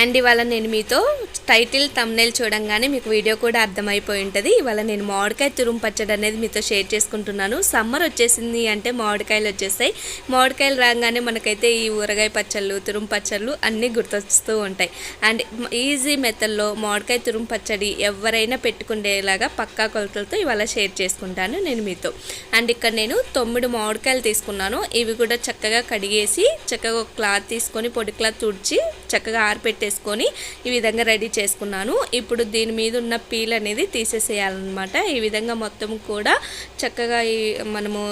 And ఇవాళ నేను మీతో టైటిల్ తమ్నేల్ చూడంగానే మీకు వీడియో కూడా అర్థమైపోయి ఉంటుంది. ఇవాళ నేను మామిడికాయ తురుము పచ్చడి అనేది మీతో షేర్ చేసుకుంటున్నాను. సమ్మర్ వచ్చేసింది అంటే మామిడికాయలు వచ్చేస్తాయి. మామిడికాయలు రాగానే మనకైతే ఈ ఊరగాయ పచ్చళ్ళు తురుము పచ్చళ్ళు అన్నీ గుర్తొస్తూ ఉంటాయి. అండ్ ఈజీ మెథడ్లో మామిడికాయ తురుము పచ్చడి ఎవరైనా పెట్టుకునేలాగా పక్కా కొలతలతో ఇవాళ షేర్ చేసుకుంటాను నేను మీతో. అండ్ ఇక్కడ నేను తొమ్మిది మామిడికాయలు తీసుకున్నాను. ఇవి కూడా చక్కగా కడిగేసి చక్కగా ఒక క్లాత్ తీసుకొని పొడి క్లాత్ తుడిచి చక్కగా ఆరిపెట్టేసుకొని ఈ విధంగా రెడీ చేసుకున్నాను. ఇప్పుడు దీని మీద ఉన్న పీల్ అనేది తీసేసేయాలన్నమాట. ఈ విధంగా మొత్తం కూడా చక్కగా ఈ మనము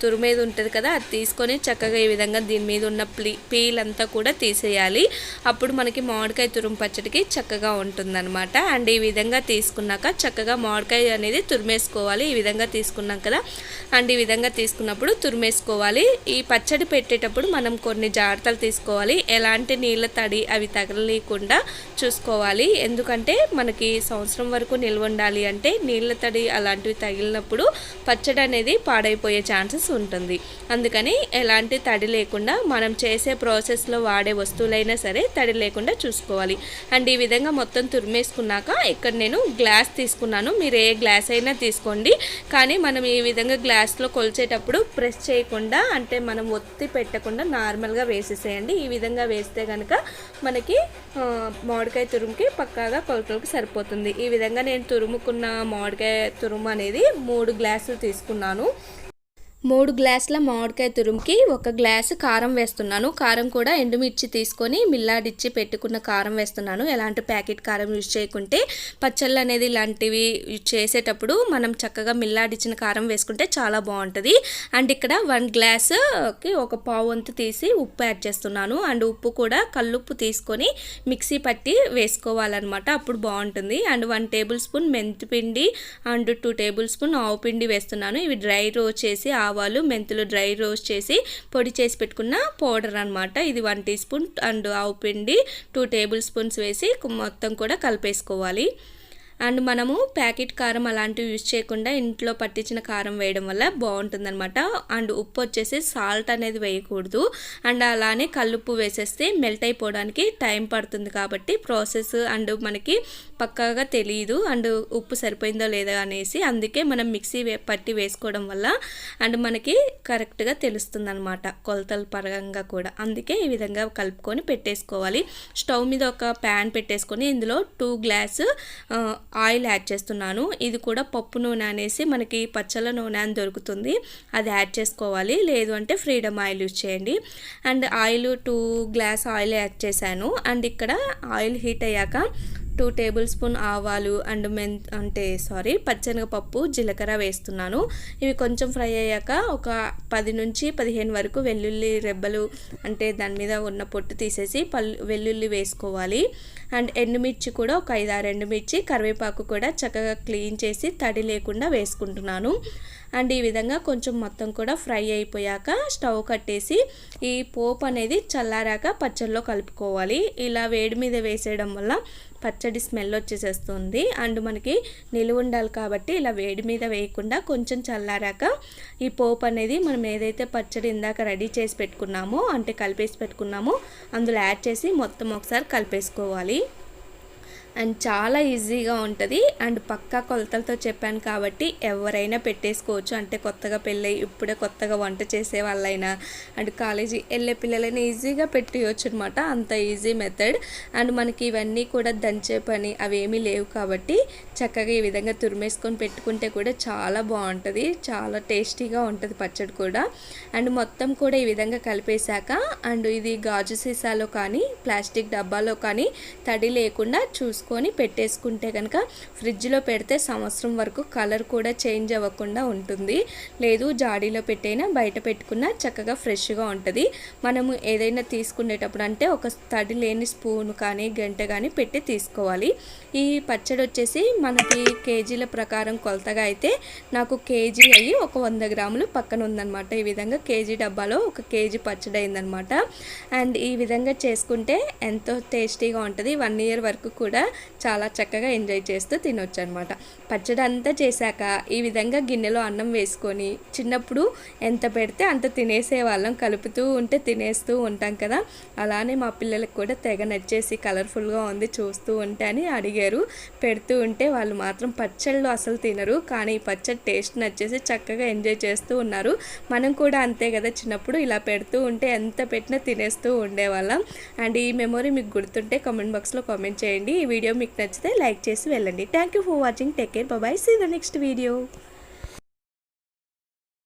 తురు తురుమేది ఉంటుంది కదా అది తీసుకొని చక్కగా ఈ విధంగా దీని మీద ఉన్న ప్లీ పీల్ అంతా కూడా తీసేయాలి. అప్పుడు మనకి మామిడికాయ తురుము పచ్చడికి చక్కగా ఉంటుందన్నమాట. అండ్ ఈ విధంగా తీసుకున్నాక చక్కగా మామిడికాయ అనేది తురిమేసుకోవాలి. ఈ విధంగా తీసుకున్నాం కదా అండ్ ఈ విధంగా తీసుకున్నప్పుడు తురిమేసుకోవాలి. ఈ పచ్చడి పెట్టేటప్పుడు మనం కొన్ని జాగ్రత్తలు తీసుకోవాలి. ఎలాంటి నీళ్ళు తడి అవి తగలలేకుండా చూసుకోవాలి. ఎందుకంటే మనకి సంవత్సరం వరకు నిల్వ ఉండాలి అంటే నీళ్ళ తడి అలాంటివి తగిలినప్పుడు పచ్చడి అనేది పాడైపోయే ఛాన్సెస్ ఉంటుంది. అందుకని ఎలాంటి తడి లేకుండా మనం చేసే ప్రాసెస్లో వాడే వస్తువులైనా సరే తడి లేకుండా చూసుకోవాలి. అండ్ ఈ విధంగా మొత్తం తురిమేసుకున్నాక ఇక్కడ నేను గ్లాస్ తీసుకున్నాను. మీరు ఏ గ్లాస్ అయినా తీసుకోండి. కానీ మనం ఈ విధంగా గ్లాస్లో కొలిచేటప్పుడు ప్రెస్ చేయకుండా అంటే మనం ఒత్తి పెట్టకుండా నార్మల్గా వేసేసేయండి. ఈ విధంగా వేస్తే కనుక మనకి మామిడికాయ తురుముకి పక్కాగా కొలతలకు సరిపోతుంది. ఈ విధంగా నేను తురుముకున్న మామిడికాయ తురుము అనేది మూడు గ్లాసులు తీసుకున్నాను. మూడు గ్లాసుల మామిడికాయ తురుముకి ఒక గ్లాసు కారం వేస్తున్నాను. కారం కూడా ఎండుమిర్చి తీసుకొని మిల్లాడిచ్చి పెట్టుకున్న కారం వేస్తున్నాను. ఎలాంటి ప్యాకెట్ కారం యూజ్ చేయకుంటే పచ్చళ్ళు అనేది ఇలాంటివి చేసేటప్పుడు మనం చక్కగా మిల్లాడిచ్చిన కారం వేసుకుంటే చాలా బాగుంటుంది. అండ్ ఇక్కడ వన్ గ్లాసుకి ఒక పావు వంతు తీసి ఉప్పు యాడ్ చేస్తున్నాను. అండ్ ఉప్పు కూడా కల్లుప్పు తీసుకొని మిక్సీ పట్టి వేసుకోవాలన్నమాట. అప్పుడు బాగుంటుంది. అండ్ వన్ టేబుల్ స్పూన్ మెంతి పిండి అండ్ టూ టేబుల్ స్పూన్ ఆవు పిండి వేస్తున్నాను. ఇవి డ్రై రోస్ట్ చేసి ఆవాలు మెంతులు డ్రై రోస్ట్ చేసి పొడి చేసి పెట్టుకున్న పౌడర్ అనమాట ఇది వన్ టీ స్పూన్ అండ్ ఆవు పిండి టూ టేబుల్ స్పూన్స్ వేసి మొత్తం కూడా కలిపేసుకోవాలి. అండ్ మనము ప్యాకెట్ కారం అలాంటివి యూజ్ చేయకుండా ఇంట్లో పట్టించిన కారం వేయడం వల్ల బాగుంటుందన్నమాట. అండ్ ఉప్పు వచ్చేసి సాల్ట్ అనేది వేయకూడదు. అండ్ అలానే కల్లుప్పు వేసేస్తే మెల్ట్ అయిపోవడానికి టైం పడుతుంది కాబట్టి ప్రాసెస్ అండ్ మనకి పక్కాగా తెలియదు అండ్ ఉప్పు సరిపోయిందో లేదో అనేసి అందుకే మనం మిక్సీ వే పట్టి వేసుకోవడం వల్ల అండ్ మనకి కరెక్ట్గా తెలుస్తుంది అనమాట కొలతల పరంగా కూడా. అందుకే ఈ విధంగా కలుపుకొని పెట్టేసుకోవాలి. స్టవ్ మీద ఒక ప్యాన్ పెట్టేసుకొని ఇందులో టూ గ్లాస్ ఆయిల్ యాడ్ చేస్తున్నాను. ఇది కూడా పప్పు నూనె అనేసి మనకి పచ్చల నూనె అని దొరుకుతుంది. అది యాడ్ చేసుకోవాలి. లేదు అంటే ఫ్రీడమ్ ఆయిల్ యూజ్ చేయండి. And oil two glass oil add చేశాను. అండ్ ఇక్కడ ఆయిల్ హీట్ అయ్యాక టూ టేబుల్ స్పూన్ ఆవాలు అండ్ మెన్ అంటే సారీ పచ్చనగపప్పు జీలకర్ర వేస్తున్నాను. ఇవి కొంచెం ఫ్రై అయ్యాక ఒక పది నుంచి పదిహేను వరకు వెల్లుల్లి రెబ్బలు అంటే దాని మీద ఉన్న పొట్టు తీసేసి పల్లు వెల్లుల్లి వేసుకోవాలి. అండ్ ఎండుమిర్చి కూడా ఒక ఐదు ఆరు ఎండుమిర్చి కరివేపాకు కూడా చక్కగా క్లీన్ చేసి తడి లేకుండా వేసుకుంటున్నాను. అండ్ ఈ విధంగా కొంచెం మొత్తం కూడా ఫ్రై అయిపోయాక స్టవ్ కట్టేసి ఈ పోపు అనేది చల్లారాక పచ్చడిలో కలుపుకోవాలి. ఇలా వేడి మీద వేసేయడం వల్ల పచ్చడి స్మెల్ వచ్చేసేస్తుంది. అండ్ మనకి నిలువ ఉండాలి కాబట్టి ఇలా వేడి మీద వేయకుండా కొంచెం చల్లారాక ఈ పోపు అనేది మనం ఏదైతే పచ్చడి ఇందాక రెడీ చేసి పెట్టుకున్నామో అంటే కలిపేసి పెట్టుకున్నామో అందులో యాడ్ చేసి మొత్తం ఒకసారి కలిపేసుకోవాలి. అండ్ చాలా ఈజీగా ఉంటుంది. అండ్ పక్కా కొలతలతో చెప్పాను కాబట్టి ఎవరైనా పెట్టేసుకోవచ్చు. అంటే కొత్తగా పెళ్ళై ఇప్పుడే కొత్తగా వంట చేసే వాళ్ళైనా అండ్ కాలేజీ వెళ్ళే పిల్లలైనా ఈజీగా పెట్టేయచ్చు అనమాట అంత ఈజీ మెథడ్. అండ్ మనకి ఇవన్నీ కూడా దంచే పని అవేమీ లేవు కాబట్టి చక్కగా ఈ విధంగా తురిమేసుకొని పెట్టుకుంటే కూడా చాలా బాగుంటుంది. చాలా టేస్టీగా ఉంటుంది పచ్చడి కూడా. అండ్ మొత్తం కూడా ఈ విధంగా కలిపేశాక అండ్ ఇది గాజు సీసాలో కానీ ప్లాస్టిక్ డబ్బాలో కానీ తడి లేకుండా చూసుకొని పెట్టేసుకుంటే కనుక ఫ్రిడ్జ్లో పెడితే సంవత్సరం వరకు కలర్ కూడా చేంజ్ అవ్వకుండా ఉంటుంది. లేదు జాడీలో పెట్టైనా బయట పెట్టుకున్నా చక్కగా ఫ్రెష్గా ఉంటుంది. మనము ఏదైనా తీసుకునేటప్పుడు అంటే ఒక తడి లేని స్పూన్ కానీ గంట కానీ పెట్టి తీసుకోవాలి. ఈ పచ్చడి వచ్చేసి మనకి కేజీల ప్రకారం కొలతగా అయితే నాకు కేజీ అయ్యి ఒక వంద గ్రాములు పక్కన ఉందన్నమాట. ఈ విధంగా కేజీ డబ్బాలో ఒక కేజీ పచ్చడి అయిందనమాట అండ్ ఈ విధంగా చేసుకుంటే ఎంతో టేస్టీగా ఉంటుంది. వన్ ఇయర్ వరకు కూడా చాలా చక్కగా ఎంజాయ్ చేస్తూ తినొచ్చు అనమాట పచ్చడి అంతా చేశాక ఈ విధంగా గిన్నెలో అన్నం వేసుకొని చిన్నప్పుడు ఎంత పెడితే అంత తినేసే వాళ్ళం కలుపుతూ ఉంటే తినేస్తూ ఉంటాం కదా. అలానే మా పిల్లలకు కూడా తెగ నచ్చేసి కలర్ఫుల్గా ఉంది చూస్తూ ఉంటే అని అడిగారు. పెడుతూ ఉంటే వాళ్ళు మాత్రం పచ్చళ్ళు అసలు తినరు. కానీ ఈ పచ్చడి టేస్ట్ నచ్చేసి చక్కగా ఎంజాయ్ చేస్తూ ఉన్నారు. మనం కూడా అంతే కదా చిన్నప్పుడు ఇలా పెడుతూ ఉంటే ఎంత పెట్టినా తినేస్తూ ఉండేవాళ్ళం. అండ్ ఈ మెమొరీ మీకు గుర్తుంటే కామెంట్ బాక్స్లో కామెంట్ చేయండి. ఈ వీడియో మీకు నచ్చితే లైక్ చేసి వెళ్ళండి. Thank you for watching take care bye bye see the next video